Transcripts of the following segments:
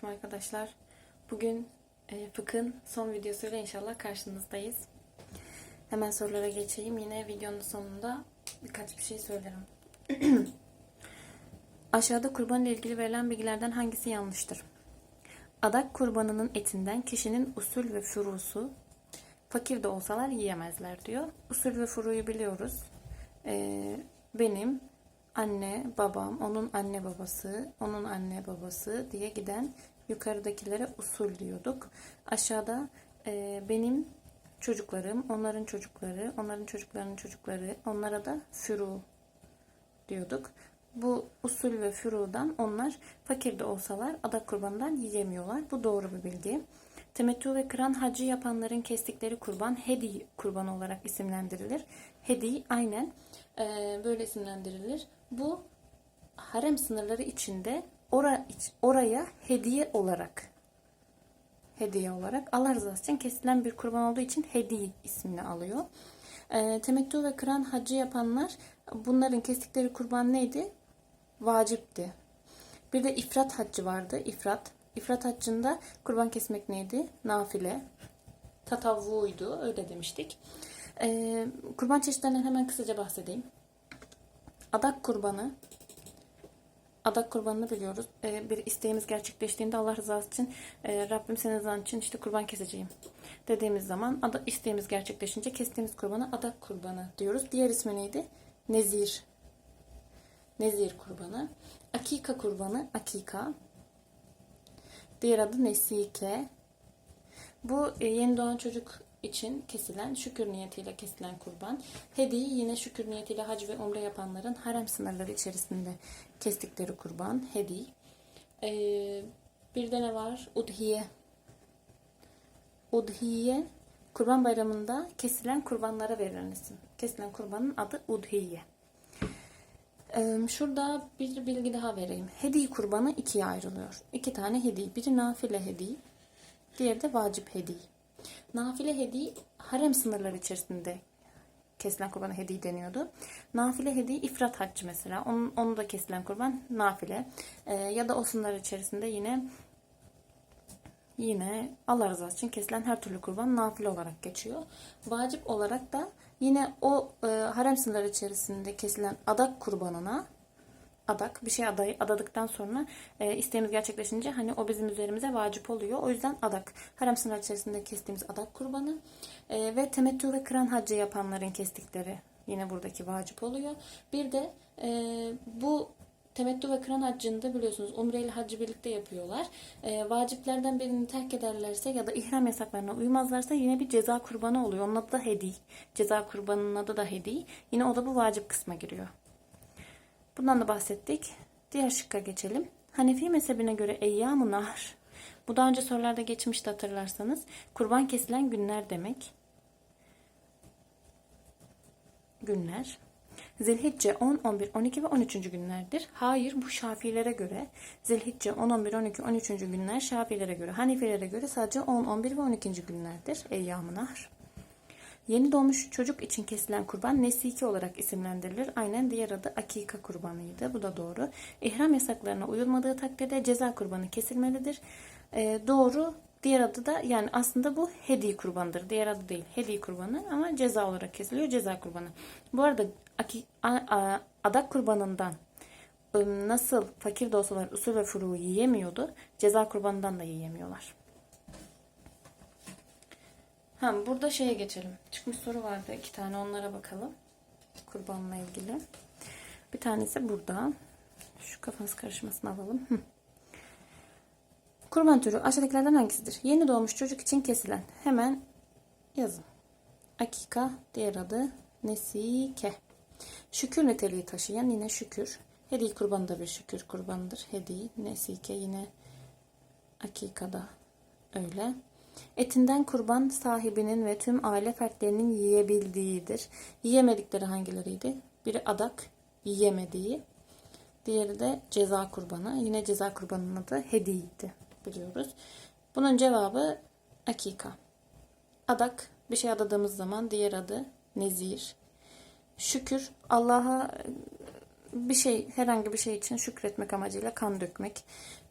Selamünaleyküm arkadaşlar. Bugün e, fıkhın son videosuyla inşallah karşınızdayız. Hemen sorulara geçeyim. Yine videonun sonunda birkaç bir şey söylerim. Aşağıda kurban ile ilgili verilen bilgilerden hangisi yanlıştır? Adak kurbanının etinden kişinin usul ve furusu fakir de olsalar yiyemezler diyor. Usul ve furuyu biliyoruz. Ee, benim anne, babam, onun anne babası, onun anne babası diye giden yukarıdakilere usul diyorduk. Aşağıda e, benim çocuklarım, onların çocukları, onların çocuklarının çocukları, onlara da furu diyorduk. Bu usul ve furudan onlar fakir de olsalar adak kurbanından yiyemiyorlar. Bu doğru bir bilgi. Temettü ve kıran hacı yapanların kestikleri kurban hedi kurbanı olarak isimlendirilir. Hedi aynen e, böyle isimlendirilir. Bu harem sınırları içinde ora, oraya hediye olarak hediye olarak Allah rızası için kesilen bir kurban olduğu için hediye ismini alıyor. E, temettü ve kıran hacı yapanlar bunların kestikleri kurban neydi? Vacipti. Bir de ifrat haccı vardı. İfrat. İfrat haccında kurban kesmek neydi? Nafile. Tatavvuydu. Öyle demiştik. Ee, kurban çeşitlerinden hemen kısaca bahsedeyim. Adak kurbanı. Adak kurbanını biliyoruz. Ee, bir isteğimiz gerçekleştiğinde Allah rızası için e, Rabbim senin rızan için işte kurban keseceğim dediğimiz zaman ada, isteğimiz gerçekleşince kestiğimiz kurbanı adak kurbanı diyoruz. Diğer ismi neydi? Nezir. Nezir kurbanı. Akika kurbanı. Akika. Diğer adı Nesike. Bu e, yeni doğan çocuk için kesilen, şükür niyetiyle kesilen kurban. Hediye yine şükür niyetiyle hac ve umre yapanların harem sınırları içerisinde kestikleri kurban. Hediye. Ee, bir de ne var? Udhiye. Udhiye kurban bayramında kesilen kurbanlara verilen isim. Kesilen kurbanın adı Udhiye. Ee, şurada bir bilgi daha vereyim. Hediye kurbanı ikiye ayrılıyor. İki tane hediye. Biri nafile hediye, diğeri de vacip hediye. Nafile hediye harem sınırları içerisinde kesilen kurbana hediye deniyordu. Nafile hediye ifrat haccı mesela. Onun, onu da kesilen kurban nafile. Ee, ya da o sınırlar içerisinde yine yine Allah rızası için kesilen her türlü kurban nafile olarak geçiyor. Vacip olarak da yine o e, harem sınırları içerisinde kesilen adak kurbanına adak bir şey adayı adadıktan sonra e, isteğimiz gerçekleşince hani o bizim üzerimize vacip oluyor. O yüzden adak harem sınırları içerisinde kestiğimiz adak kurbanı e, ve temettü ve kıran hacı yapanların kestikleri yine buradaki vacip oluyor. Bir de e, bu temettü ve kıran haccında biliyorsunuz umre ile haccı birlikte yapıyorlar. E, vaciplerden birini terk ederlerse ya da ihram yasaklarına uymazlarsa yine bir ceza kurbanı oluyor. Onun adı da hedi. Ceza kurbanının adı da hedi. Yine o da bu vacip kısma giriyor. Bundan da bahsettik. Diğer şıkka geçelim. Hanefi mezhebine göre eyyam nahr. Bu daha önce sorularda geçmişti hatırlarsanız. Kurban kesilen günler demek. Günler. Zilhicce 10, 11, 12 ve 13. günlerdir. Hayır bu Şafilere göre. Zilhicce 10, 11, 12, 13. günler Şafilere göre. Hanifilere göre sadece 10, 11 ve 12. günlerdir. Eyyam-ı Nahr. Yeni doğmuş çocuk için kesilen kurban nesiki olarak isimlendirilir. Aynen diğer adı akika kurbanıydı. Bu da doğru. İhram yasaklarına uyulmadığı takdirde ceza kurbanı kesilmelidir. Ee, doğru. Diğer adı da yani aslında bu hediye kurbanıdır. Diğer adı değil. Hediye kurbanı ama ceza olarak kesiliyor. Ceza kurbanı. Bu arada aki, a, a, adak kurbanından ıı, nasıl fakir de olsalar usul ve furuğu yiyemiyordu. Ceza kurbanından da yiyemiyorlar. Ha, burada şeye geçelim. Çıkmış soru vardı iki tane onlara bakalım. Kurbanla ilgili. Bir tanesi burada. Şu kafanız karışmasını alalım. Kurban türü aşağıdakilerden hangisidir? Yeni doğmuş çocuk için kesilen. Hemen yazın. Akika diğer adı nesike. Şükür niteliği taşıyan yine şükür. Hediye kurbanı da bir şükür kurbanıdır. Hediye, nesike yine akikada öyle. Etinden kurban sahibinin ve tüm aile fertlerinin yiyebildiğidir. Yiyemedikleri hangileriydi? Biri adak, yiyemediği. Diğeri de ceza kurbanı. Yine ceza kurbanının adı hediyeydi biliyoruz. Bunun cevabı akika. Adak bir şey adadığımız zaman diğer adı nezir. Şükür Allah'a bir şey herhangi bir şey için şükretmek amacıyla kan dökmek.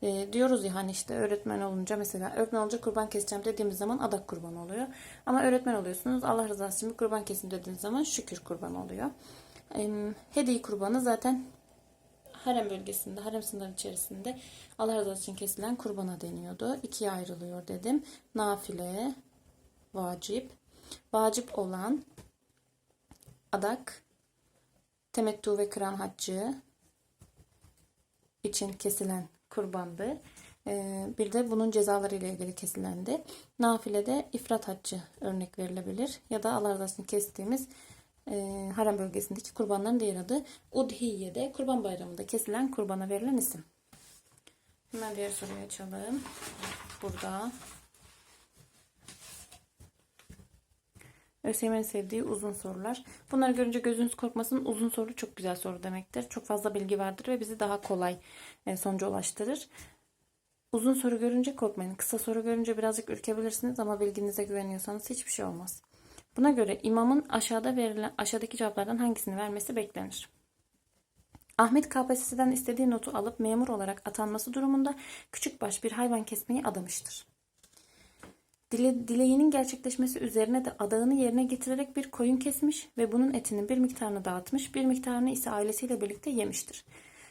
Ee, diyoruz ya hani işte öğretmen olunca mesela öğretmen olunca kurban keseceğim dediğimiz zaman adak kurban oluyor. Ama öğretmen oluyorsunuz Allah rızası için bir kurban kesin dediğiniz zaman şükür kurban oluyor. Ee, hediye kurbanı zaten harem bölgesinde, harem sınırı içerisinde Allah rızası için kesilen kurbana deniyordu. İkiye ayrılıyor dedim. Nafile, vacip. Vacip olan adak, temettu ve kıran haccı için kesilen kurbandı. Ee, bir de bunun cezaları ile ilgili kesilendi. Nafilede ifrat haccı örnek verilebilir. Ya da için kestiğimiz e, harem bölgesindeki kurbanların diğer adı. Udhiye'de kurban bayramında kesilen kurbana verilen isim. Hemen diğer soruyu açalım. Burada. ÖSYM'nin sevdiği uzun sorular. Bunları görünce gözünüz korkmasın. Uzun soru çok güzel soru demektir. Çok fazla bilgi vardır ve bizi daha kolay e, sonuca ulaştırır. Uzun soru görünce korkmayın. Kısa soru görünce birazcık ürkebilirsiniz ama bilginize güveniyorsanız hiçbir şey olmaz. Buna göre imamın aşağıda verilen aşağıdaki cevaplardan hangisini vermesi beklenir? Ahmet KPSS'den istediği notu alıp memur olarak atanması durumunda küçükbaş bir hayvan kesmeyi adamıştır. Dile, dileğinin gerçekleşmesi üzerine de adağını yerine getirerek bir koyun kesmiş ve bunun etinin bir miktarını dağıtmış, bir miktarını ise ailesiyle birlikte yemiştir.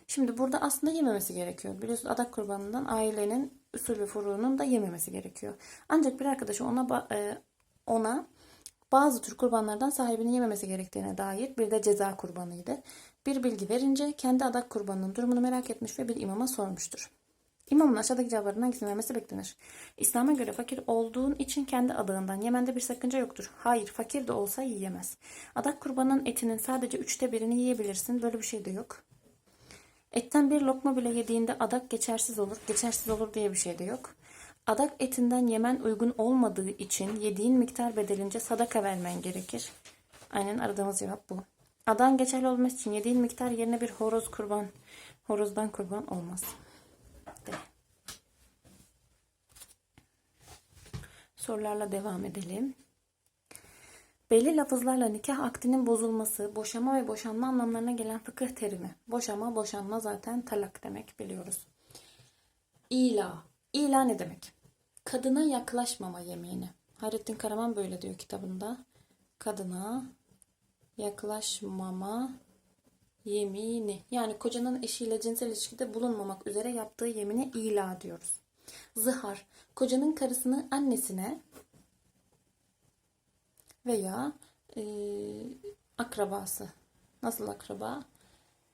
Şimdi burada aslında yememesi gerekiyor. Biliyorsunuz adak kurbanından ailenin usul furuğunun da yememesi gerekiyor. Ancak bir arkadaşı ona e, ona bazı tür kurbanlardan sahibinin yememesi gerektiğine dair bir de ceza kurbanıydı. Bir bilgi verince kendi adak kurbanının durumunu merak etmiş ve bir imama sormuştur. İmamın aşağıdaki cevaplarından hangisini vermesi beklenir? İslam'a göre fakir olduğun için kendi adağından yemende bir sakınca yoktur. Hayır, fakir de olsa yiyemez. Adak kurbanının etinin sadece üçte birini yiyebilirsin. Böyle bir şey de yok. Etten bir lokma bile yediğinde adak geçersiz olur. Geçersiz olur diye bir şey de yok. Adak etinden yemen uygun olmadığı için yediğin miktar bedelince sadaka vermen gerekir. Aynen aradığımız cevap bu. Adan geçerli olması için yediğin miktar yerine bir horoz kurban, horozdan kurban olmaz. Sorularla devam edelim. Belli lafızlarla nikah akdinin bozulması, boşama ve boşanma anlamlarına gelen fıkıh terimi. Boşama, boşanma zaten talak demek biliyoruz. İla. İla ne demek? Kadına yaklaşmama yemini. Hayrettin Karaman böyle diyor kitabında. Kadına yaklaşmama yemini. Yani kocanın eşiyle cinsel ilişkide bulunmamak üzere yaptığı yemine ila diyoruz. Zihar. Kocanın karısını annesine veya e, akrabası. Nasıl akraba?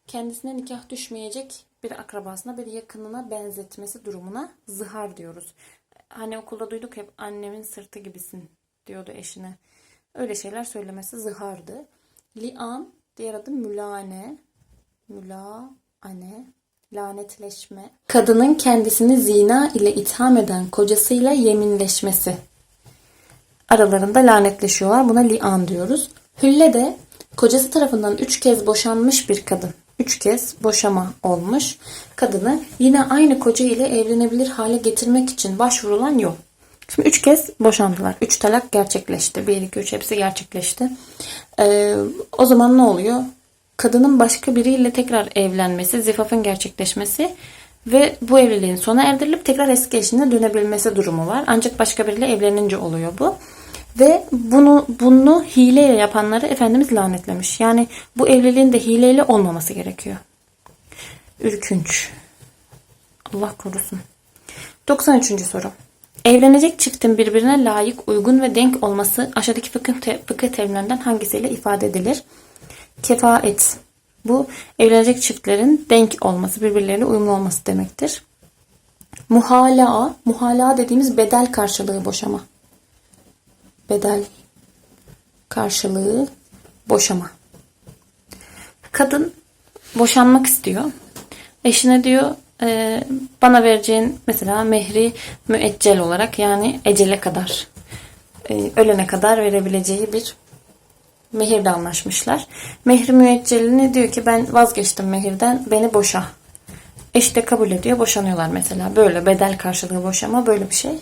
Kendisine nikah düşmeyecek bir akrabasına, bir yakınına benzetmesi durumuna zihar diyoruz. Hani okulda duyduk hep annemin sırtı gibisin diyordu eşine. Öyle şeyler söylemesi zihardı. Li'an, diğer adı mülane. Mülane, lanetleşme. Kadının kendisini zina ile itham eden kocasıyla yeminleşmesi aralarında lanetleşiyorlar. Buna li'an diyoruz. Hülle de kocası tarafından üç kez boşanmış bir kadın. Üç kez boşama olmuş. Kadını yine aynı koca ile evlenebilir hale getirmek için başvurulan yol. Şimdi üç kez boşandılar. Üç talak gerçekleşti. Bir, iki, üç hepsi gerçekleşti. Ee, o zaman ne oluyor? Kadının başka biriyle tekrar evlenmesi, zifafın gerçekleşmesi ve bu evliliğin sona erdirilip tekrar eski eşine dönebilmesi durumu var. Ancak başka biriyle evlenince oluyor bu. Ve bunu bunu hileyle yapanları Efendimiz lanetlemiş. Yani bu evliliğin de hileyle olmaması gerekiyor. Ürkünç. Allah korusun. 93. soru. Evlenecek çiftin birbirine layık, uygun ve denk olması aşağıdaki fıkıh, te, fıkıh terimlerinden hangisiyle ifade edilir? Kefaet. Bu evlenecek çiftlerin denk olması, birbirleriyle uyumlu olması demektir. Muhala, muhala dediğimiz bedel karşılığı boşama bedel karşılığı boşama. Kadın boşanmak istiyor. Eşine diyor e, bana vereceğin mesela mehri müeccel olarak yani ecele kadar e, ölene kadar verebileceği bir mehirde anlaşmışlar. Mehri müeccelini diyor ki ben vazgeçtim mehirden beni boşa. Eş de kabul ediyor boşanıyorlar mesela. Böyle bedel karşılığı boşama böyle bir şey.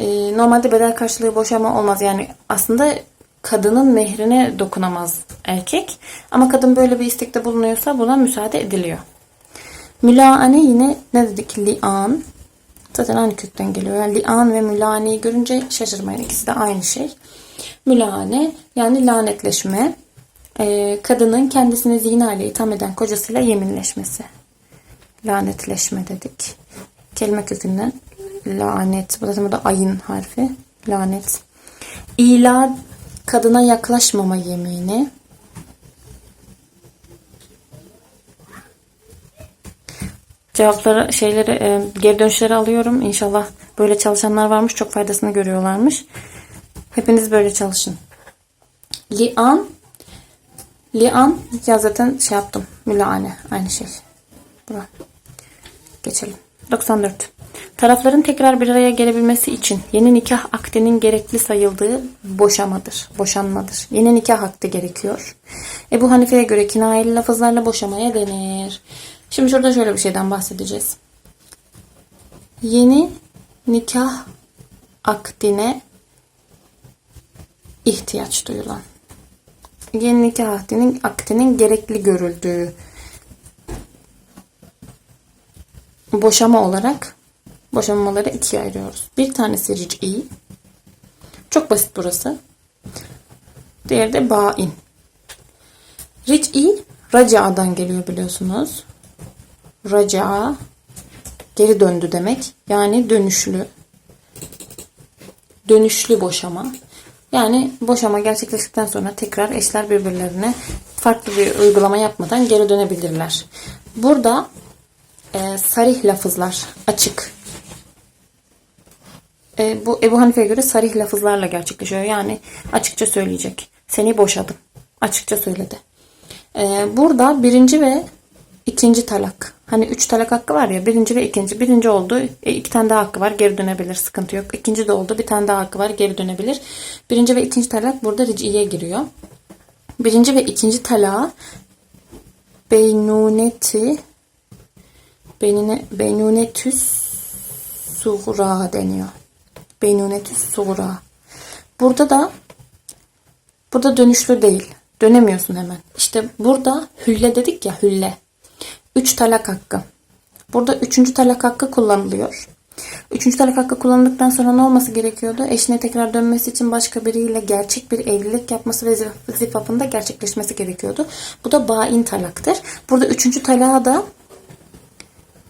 Ee, normalde bedel karşılığı boşama olmaz. Yani aslında kadının mehrine dokunamaz erkek. Ama kadın böyle bir istekte bulunuyorsa buna müsaade ediliyor. Mülaane yine ne dedik? Li'an. Zaten aynı kökten geliyor. Yani li'an ve mülaneyi görünce şaşırmayın. İkisi de aynı şey. Mülane yani lanetleşme. Ee, kadının kendisini zina ile itham eden kocasıyla yeminleşmesi. Lanetleşme dedik. Kelime kökünden lanet. Bu zaten burada ayın harfi. Lanet. İla kadına yaklaşmama yemini. Cevapları, şeyleri, e, geri dönüşleri alıyorum. İnşallah böyle çalışanlar varmış. Çok faydasını görüyorlarmış. Hepiniz böyle çalışın. Lian Lian ya zaten şey yaptım. Mülane. Aynı şey. Bura. Geçelim. 94. Tarafların tekrar bir araya gelebilmesi için yeni nikah akdinin gerekli sayıldığı boşamadır. Boşanmadır. Yeni nikah akdi gerekiyor. Ebu Hanife'ye göre kinayeli lafızlarla boşamaya denir. Şimdi şurada şöyle bir şeyden bahsedeceğiz. Yeni nikah akdine ihtiyaç duyulan. Yeni nikah akdinin, akdinin gerekli görüldüğü boşama olarak boşanmaları ikiye ayırıyoruz. Bir tanesi ric'i. Çok basit burası. Diğeri de bain. Ric'i raca'dan geliyor biliyorsunuz. Raca geri döndü demek. Yani dönüşlü. Dönüşlü boşama. Yani boşama gerçekleştikten sonra tekrar eşler birbirlerine farklı bir uygulama yapmadan geri dönebilirler. Burada e, sarih lafızlar açık. E, bu Ebu Hanife'ye göre sarih lafızlarla gerçekleşiyor. Yani açıkça söyleyecek. Seni boşadım. Açıkça söyledi. E, burada birinci ve ikinci talak. Hani üç talak hakkı var ya birinci ve ikinci. Birinci oldu. E, iki tane daha hakkı var. Geri dönebilir. Sıkıntı yok. İkinci de oldu. Bir tane daha hakkı var. Geri dönebilir. Birinci ve ikinci talak burada riciye giriyor. Birinci ve ikinci talağa beynuneti beynune, beynunetüs suğra deniyor. Beynunetüs suğra. Burada da burada dönüşlü değil. Dönemiyorsun hemen. İşte burada hülle dedik ya hülle. Üç talak hakkı. Burada üçüncü talak hakkı kullanılıyor. Üçüncü talak hakkı kullanıldıktan sonra ne olması gerekiyordu? Eşine tekrar dönmesi için başka biriyle gerçek bir evlilik yapması ve zifafında gerçekleşmesi gerekiyordu. Bu da bain talaktır. Burada üçüncü talağa da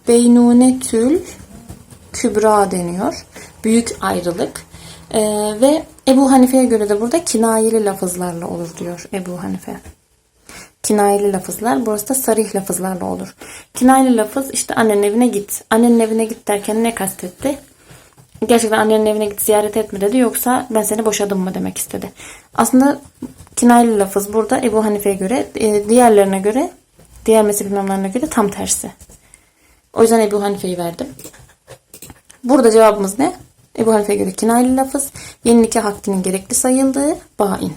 beynunetül kübra deniyor. Büyük ayrılık. Ee, ve Ebu Hanife'ye göre de burada kinayeli lafızlarla olur diyor Ebu Hanife. Kinayeli lafızlar. Burası da sarih lafızlarla olur. Kinayeli lafız işte annenin evine git. Annenin evine git derken ne kastetti? Gerçekten annenin evine git ziyaret etme dedi. Yoksa ben seni boşadım mı demek istedi. Aslında kinayeli lafız burada Ebu Hanife'ye göre e, diğerlerine göre diğer mezhep imamlarına göre tam tersi. O yüzden Ebu Hanife'yi verdim. Burada cevabımız ne? Ebu Hanife'ye göre kinayeli lafız. Yeni nikah hakkının gerekli sayıldığı bain.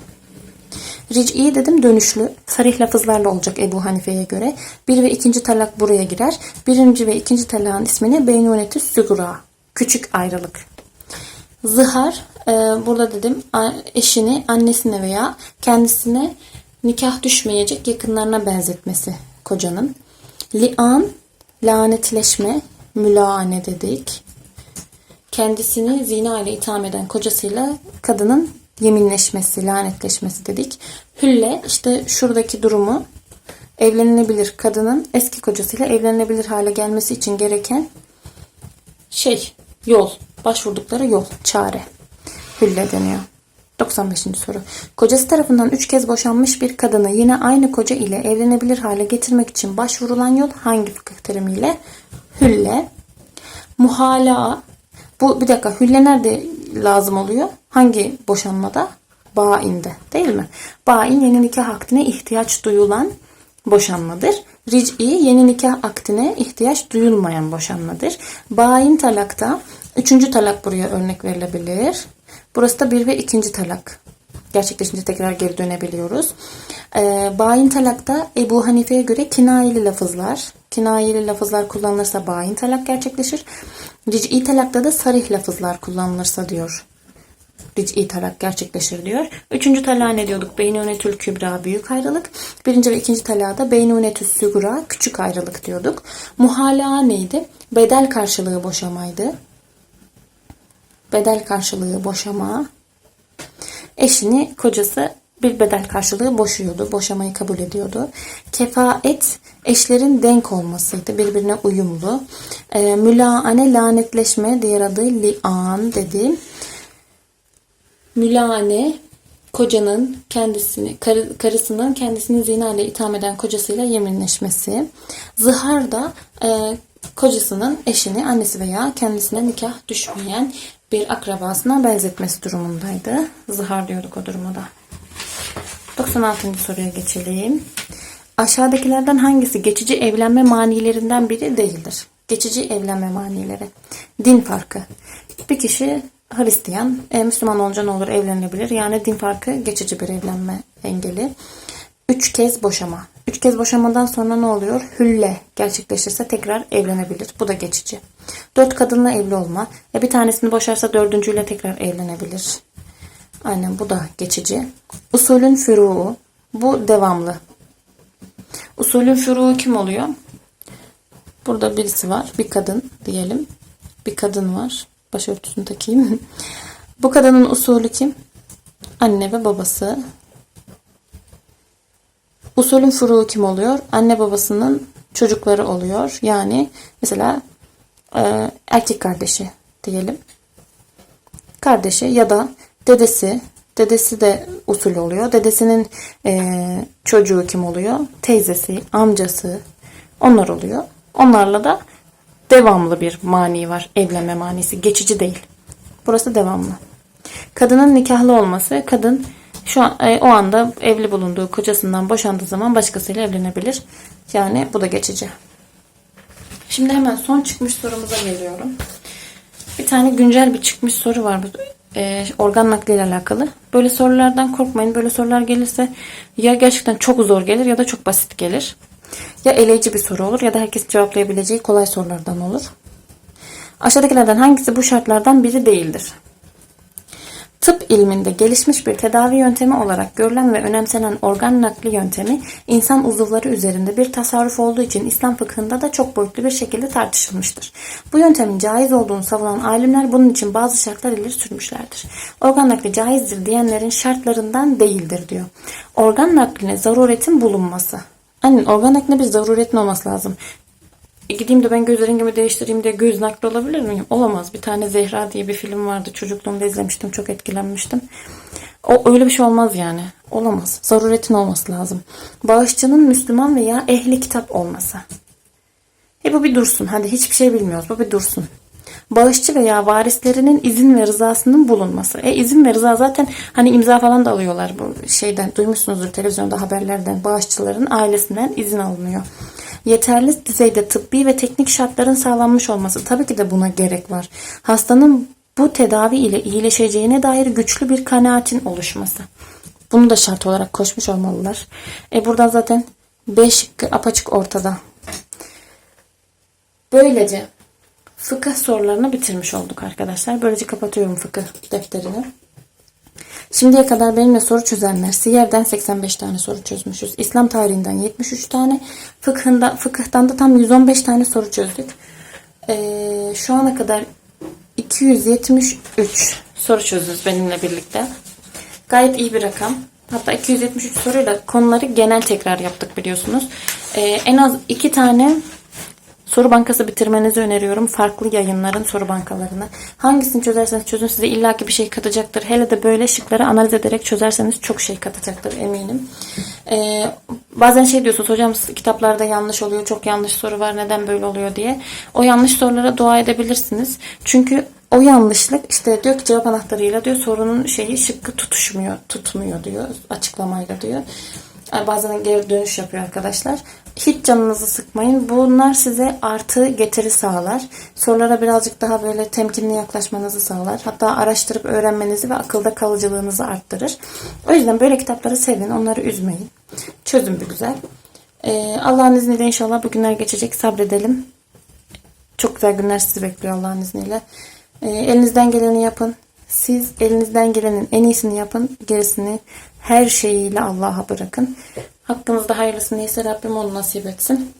Ric'i dedim dönüşlü. Sarih lafızlarla olacak Ebu Hanife'ye göre. Bir ve ikinci talak buraya girer. Birinci ve ikinci talağın ismini Beynunetü Sügura. Küçük ayrılık. Zihar e, burada dedim eşini annesine veya kendisine nikah düşmeyecek yakınlarına benzetmesi kocanın. Li'an lanetleşme, mülane dedik. Kendisini zina ile itham eden kocasıyla kadının yeminleşmesi, lanetleşmesi dedik. Hülle işte şuradaki durumu evlenilebilir kadının eski kocasıyla evlenilebilir hale gelmesi için gereken şey, yol, başvurdukları yol, çare. Hülle deniyor. 95. soru. Kocası tarafından 3 kez boşanmış bir kadını yine aynı koca ile evlenebilir hale getirmek için başvurulan yol hangi fıkıh terimiyle? Hülle. Muhala. Bu bir dakika hülle nerede lazım oluyor? Hangi boşanmada? Bain'de değil mi? Bain yeni nikah akdine ihtiyaç duyulan boşanmadır. Ric'i yeni nikah akdine ihtiyaç duyulmayan boşanmadır. Bain talakta üçüncü talak buraya örnek verilebilir. Burası da bir ve ikinci talak. Gerçekleşince tekrar geri dönebiliyoruz. Ee, bayin talakta Ebu Hanife'ye göre kinayeli lafızlar. Kinayeli lafızlar kullanılırsa bayin talak gerçekleşir. Ric'i talakta da sarih lafızlar kullanılırsa diyor ric'i talak gerçekleşir diyor. Üçüncü talağa ne diyorduk? Beynunetül kübra büyük ayrılık. Birinci ve ikinci talağa beynunetül sügra küçük ayrılık diyorduk. Muhala neydi? Bedel karşılığı boşamaydı. Bedel karşılığı boşama. Eşini kocası bir bedel karşılığı boşuyordu. Boşamayı kabul ediyordu. Kefaet eşlerin denk olmasıydı. Birbirine uyumlu. E, mülaane lanetleşme diğer adı li'an dedi. Mülane kocanın kendisini karı- karısının kendisini zina ile itham eden kocasıyla yeminleşmesi. Zihar da e, kocasının eşini annesi veya kendisine nikah düşmeyen bir akrabasına benzetmesi durumundaydı. Zihar diyorduk o duruma da. 96. soruya geçelim. Aşağıdakilerden hangisi geçici evlenme manilerinden biri değildir? Geçici evlenme manileri. Din farkı. Bir kişi Hristiyan, e, Müslüman olunca ne olur evlenebilir. Yani din farkı geçici bir evlenme engeli. Üç kez boşama. Üç kez boşamadan sonra ne oluyor? Hülle gerçekleşirse tekrar evlenebilir. Bu da geçici. Dört kadınla evli olma. E, bir tanesini boşarsa dördüncüyle tekrar evlenebilir. Aynen bu da geçici. Usulün füruu. Bu devamlı. Usulün füruu kim oluyor? Burada birisi var. Bir kadın diyelim. Bir kadın var. Başörtüsünü takayım. Bu kadının usulü kim? Anne ve babası. Usulün füruu kim oluyor? Anne babasının çocukları oluyor. Yani mesela e, erkek kardeşi diyelim. Kardeşi ya da dedesi. Dedesi de usul oluyor. Dedesinin e, çocuğu kim oluyor? Teyzesi, amcası. Onlar oluyor. Onlarla da devamlı bir mani var. Evlenme manisi. Geçici değil. Burası devamlı. Kadının nikahlı olması. Kadın şu an, e, o anda evli bulunduğu kocasından boşandığı zaman başkasıyla evlenebilir. Yani bu da geçici. Şimdi hemen son çıkmış sorumuza geliyorum. Bir tane güncel bir çıkmış soru var. E, organ nakliyle alakalı. Böyle sorulardan korkmayın. Böyle sorular gelirse ya gerçekten çok zor gelir ya da çok basit gelir. Ya eleyici bir soru olur ya da herkes cevaplayabileceği kolay sorulardan olur. Aşağıdakilerden hangisi bu şartlardan biri değildir? Tıp ilminde gelişmiş bir tedavi yöntemi olarak görülen ve önemsenen organ nakli yöntemi insan uzuvları üzerinde bir tasarruf olduğu için İslam fıkhında da çok boyutlu bir şekilde tartışılmıştır. Bu yöntemin caiz olduğunu savunan alimler bunun için bazı şartlar ileri sürmüşlerdir. Organ nakli caizdir diyenlerin şartlarından değildir diyor. Organ nakline zaruretin bulunması. Aynen organ nakline bir zaruretin olması lazım. E gideyim de ben göz rengimi değiştireyim diye göz nakli olabilir miyim? Olamaz. Bir tane Zehra diye bir film vardı. Çocukluğumda izlemiştim. Çok etkilenmiştim. O öyle bir şey olmaz yani. Olamaz. Zaruretin olması lazım. Bağışçının Müslüman veya ehli kitap olması. E bu bir dursun. Hadi hiçbir şey bilmiyoruz. Bu bir dursun. Bağışçı veya varislerinin izin ve rızasının bulunması. E izin ve rıza zaten hani imza falan da alıyorlar bu şeyden. Duymuşsunuzdur televizyonda haberlerden. Bağışçıların ailesinden izin alınıyor. Yeterli düzeyde tıbbi ve teknik şartların sağlanmış olması. Tabii ki de buna gerek var. Hastanın bu tedavi ile iyileşeceğine dair güçlü bir kanaatin oluşması. Bunu da şart olarak koşmuş olmalılar. E buradan zaten 5 şıkkı apaçık ortada. Böylece fıkıh sorularını bitirmiş olduk arkadaşlar. Böylece kapatıyorum fıkıh defterini. Şimdiye kadar benimle soru çözenler Siyer'den 85 tane soru çözmüşüz. İslam tarihinden 73 tane. Fıkhında, fıkıhtan da tam 115 tane soru çözdük. Ee, şu ana kadar 273 soru çözdünüz benimle birlikte. Gayet iyi bir rakam. Hatta 273 soruyla konuları genel tekrar yaptık biliyorsunuz. Ee, en az 2 tane Soru bankası bitirmenizi öneriyorum. Farklı yayınların soru bankalarını. Hangisini çözerseniz çözün size illaki bir şey katacaktır. Hele de böyle şıkları analiz ederek çözerseniz çok şey katacaktır eminim. Ee, bazen şey diyorsunuz hocam kitaplarda yanlış oluyor. Çok yanlış soru var. Neden böyle oluyor diye. O yanlış sorulara dua edebilirsiniz. Çünkü o yanlışlık işte diyor ki cevap anahtarıyla diyor sorunun şeyi şıkkı tutuşmuyor, tutmuyor diyor açıklamayla diyor. Bazen geri dönüş yapıyor arkadaşlar. Hiç canınızı sıkmayın. Bunlar size artı getiri sağlar. Sorulara birazcık daha böyle temkinli yaklaşmanızı sağlar. Hatta araştırıp öğrenmenizi ve akılda kalıcılığınızı arttırır. O yüzden böyle kitapları sevin. Onları üzmeyin. Çözün bir güzel. Ee, Allah'ın izniyle inşallah bu günler geçecek. Sabredelim. Çok güzel günler sizi bekliyor Allah'ın izniyle. Ee, elinizden geleni yapın. Siz elinizden gelenin en iyisini yapın. Gerisini her şeyiyle Allah'a bırakın. Hakkınızda hayırlısı neyse Rabbim onu nasip etsin.